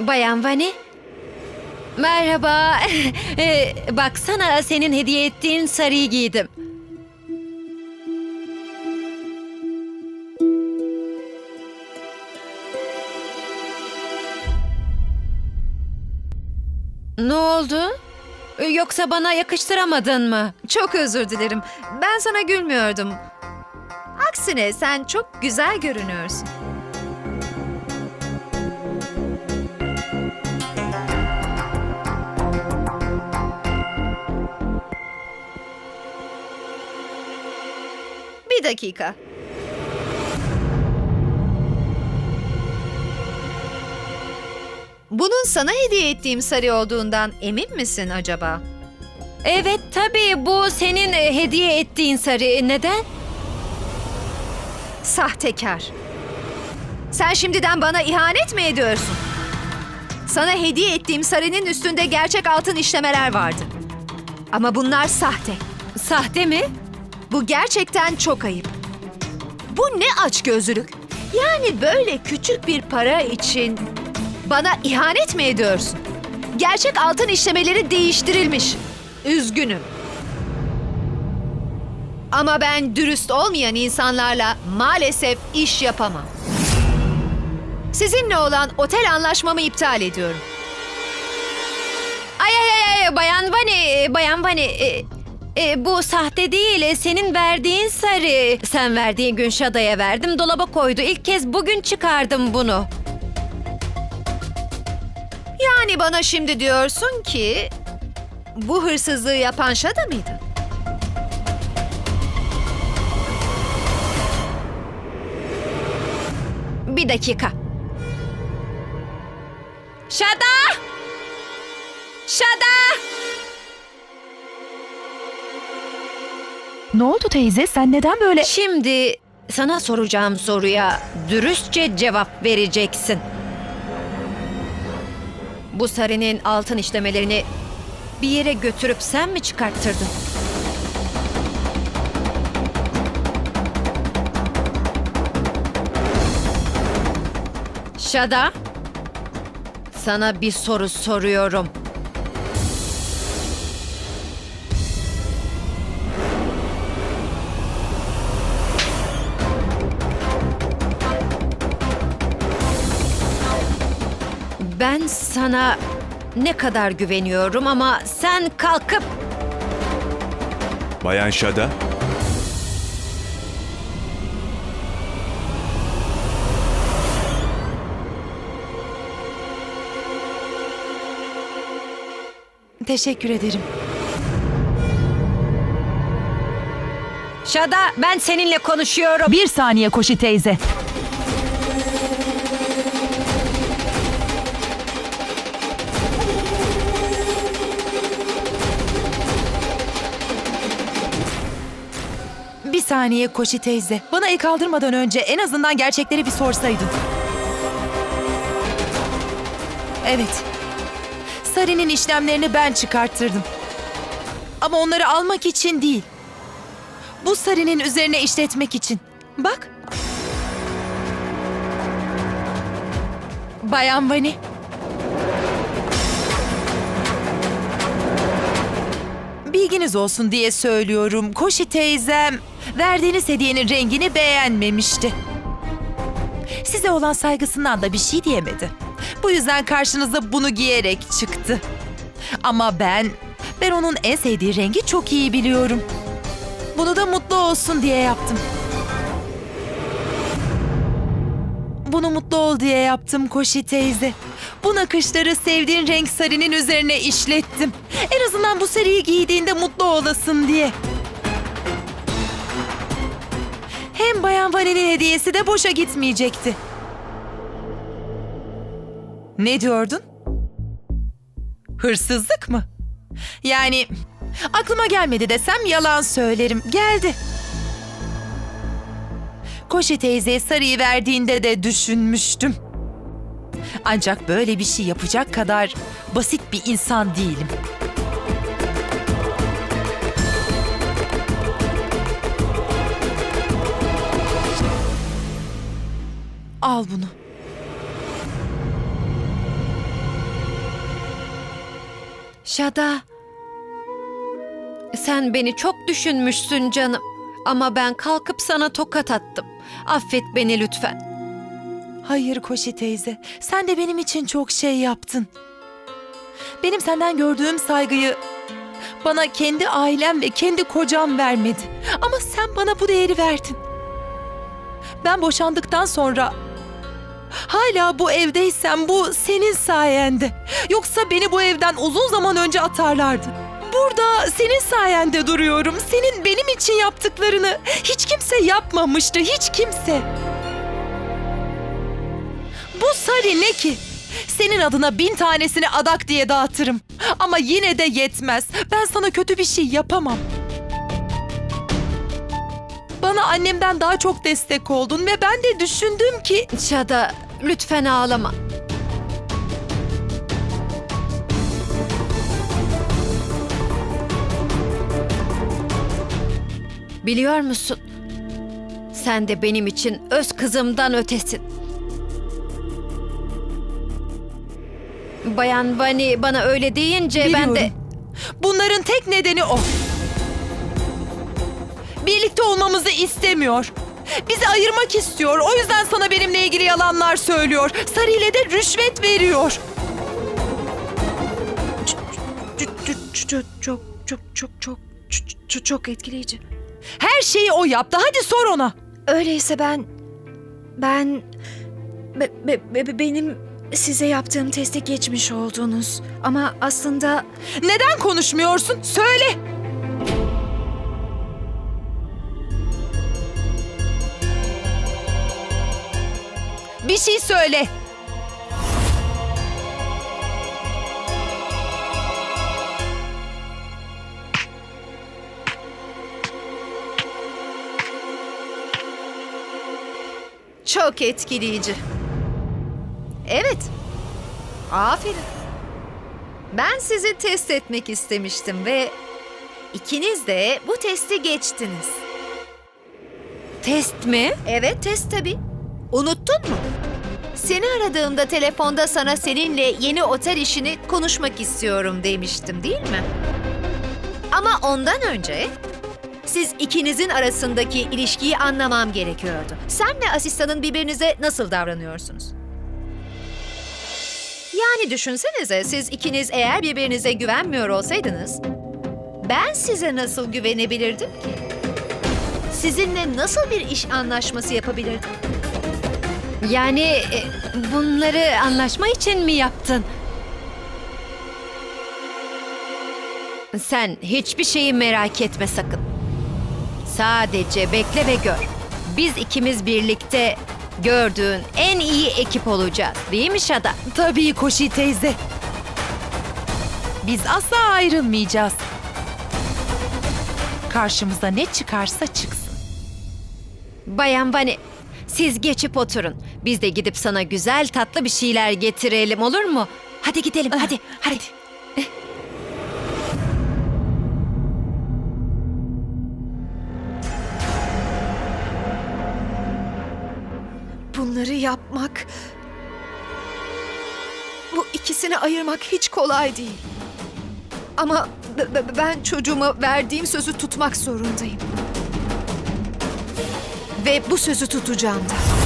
Bayan Vani. Merhaba. Ee, baksana senin hediye ettiğin sarıyı giydim. Ne oldu? Yoksa bana yakıştıramadın mı? Çok özür dilerim. Ben sana gülmüyordum. Aksine sen çok güzel görünüyorsun. Bir dakika. Bunun sana hediye ettiğim sarı olduğundan emin misin acaba? Evet tabii bu senin e, hediye ettiğin sarı. Neden? Sahtekar. Sen şimdiden bana ihanet mi ediyorsun? Sana hediye ettiğim sarının üstünde gerçek altın işlemeler vardı. Ama bunlar sahte. Sahte mi? Bu gerçekten çok ayıp. Bu ne açgözlülük? Yani böyle küçük bir para için bana ihanet mi ediyorsun? Gerçek altın işlemeleri değiştirilmiş. Üzgünüm. Ama ben dürüst olmayan insanlarla maalesef iş yapamam. Sizinle olan otel anlaşmamı iptal ediyorum. Ay ay ay ay Bayan Vani, Bayan Vani. e, e, bu sahte değil, e, senin verdiğin sarı. Sen verdiğin gün Şada'ya verdim, dolaba koydu. İlk kez bugün çıkardım bunu. Yani bana şimdi diyorsun ki bu hırsızlığı yapan Şada mıydı? Bir dakika. Şada! Şada! Ne oldu teyze? Sen neden böyle... Şimdi sana soracağım soruya dürüstçe cevap vereceksin. Bu sarının altın işlemelerini bir yere götürüp sen mi çıkarttırdın? Şada, sana bir soru soruyorum. Ben sana ne kadar güveniyorum ama sen kalkıp Bayan Şada, Teşekkür ederim. Şada ben seninle konuşuyorum. Bir saniye Koşi teyze. Saniye Koşi teyze. Bana el kaldırmadan önce en azından gerçekleri bir sorsaydın. Evet. Sari'nin işlemlerini ben çıkarttırdım. Ama onları almak için değil. Bu sarının üzerine işletmek için. Bak. Bayan Vani. Bilginiz olsun diye söylüyorum. Koşi teyzem verdiğiniz hediyenin rengini beğenmemişti. Size olan saygısından da bir şey diyemedi. Bu yüzden karşınıza bunu giyerek çıktı. Ama ben, ben onun en sevdiği rengi çok iyi biliyorum. Bunu da mutlu olsun diye yaptım. Bunu mutlu ol diye yaptım Koşi teyze. Bu nakışları sevdiğin renk sarının üzerine işlettim. En azından bu sarıyı giydiğinde mutlu olasın diye. Hem Bayan Vani'nin hediyesi de boşa gitmeyecekti. Ne diyordun? Hırsızlık mı? Yani aklıma gelmedi desem yalan söylerim. Geldi. Koşe teyzeye sarıyı verdiğinde de düşünmüştüm. Ancak böyle bir şey yapacak kadar basit bir insan değilim. Al bunu. Şada. Sen beni çok düşünmüşsün canım. Ama ben kalkıp sana tokat attım. Affet beni lütfen. Hayır Koşi teyze, sen de benim için çok şey yaptın. Benim senden gördüğüm saygıyı bana kendi ailem ve kendi kocam vermedi. Ama sen bana bu değeri verdin. Ben boşandıktan sonra hala bu evdeysem bu senin sayende. Yoksa beni bu evden uzun zaman önce atarlardı. Burada senin sayende duruyorum. Senin benim için yaptıklarını hiç kimse yapmamıştı, hiç kimse. Bu sari ne ki? Senin adına bin tanesini adak diye dağıtırım. Ama yine de yetmez. Ben sana kötü bir şey yapamam. Bana annemden daha çok destek oldun ve ben de düşündüm ki... Şada lütfen ağlama. Biliyor musun? Sen de benim için öz kızımdan ötesin. Bayan Vani bana öyle deyince ben de... Biliyorum. Bunların tek nedeni o. Birlikte olmamızı istemiyor. Bizi ayırmak istiyor. O yüzden sana benimle ilgili yalanlar söylüyor. Sarı ile de rüşvet veriyor. Çok çok çok çok çok çok çok etkileyici. Her şeyi o yaptı. Hadi sor ona. Öyleyse ben ben be- be- be- benim size yaptığım testi geçmiş oldunuz. Ama aslında Neden konuşmuyorsun? Söyle. Bir şey söyle. çok etkileyici. Evet. Aferin. Ben sizi test etmek istemiştim ve ikiniz de bu testi geçtiniz. Test mi? Evet test tabii. Unuttun mu? Seni aradığımda telefonda sana seninle yeni otel işini konuşmak istiyorum demiştim değil mi? Ama ondan önce siz ikinizin arasındaki ilişkiyi anlamam gerekiyordu. Sen ve asistanın birbirinize nasıl davranıyorsunuz? Yani düşünsenize siz ikiniz eğer birbirinize güvenmiyor olsaydınız ben size nasıl güvenebilirdim ki? Sizinle nasıl bir iş anlaşması yapabilirdim? Yani e, bunları anlaşma için mi yaptın? Sen hiçbir şeyi merak etme sakın. Sadece bekle ve gör. Biz ikimiz birlikte gördüğün en iyi ekip olacağız. Değil mi Şada? Tabii Koşi teyze. Biz asla ayrılmayacağız. Karşımıza ne çıkarsa çıksın. Bayan Vani, siz geçip oturun. Biz de gidip sana güzel tatlı bir şeyler getirelim olur mu? Hadi gidelim hadi hadi. Bunları yapmak... Bu ikisini ayırmak hiç kolay değil. Ama b- b- ben çocuğuma verdiğim sözü tutmak zorundayım. Ve bu sözü tutacağım da.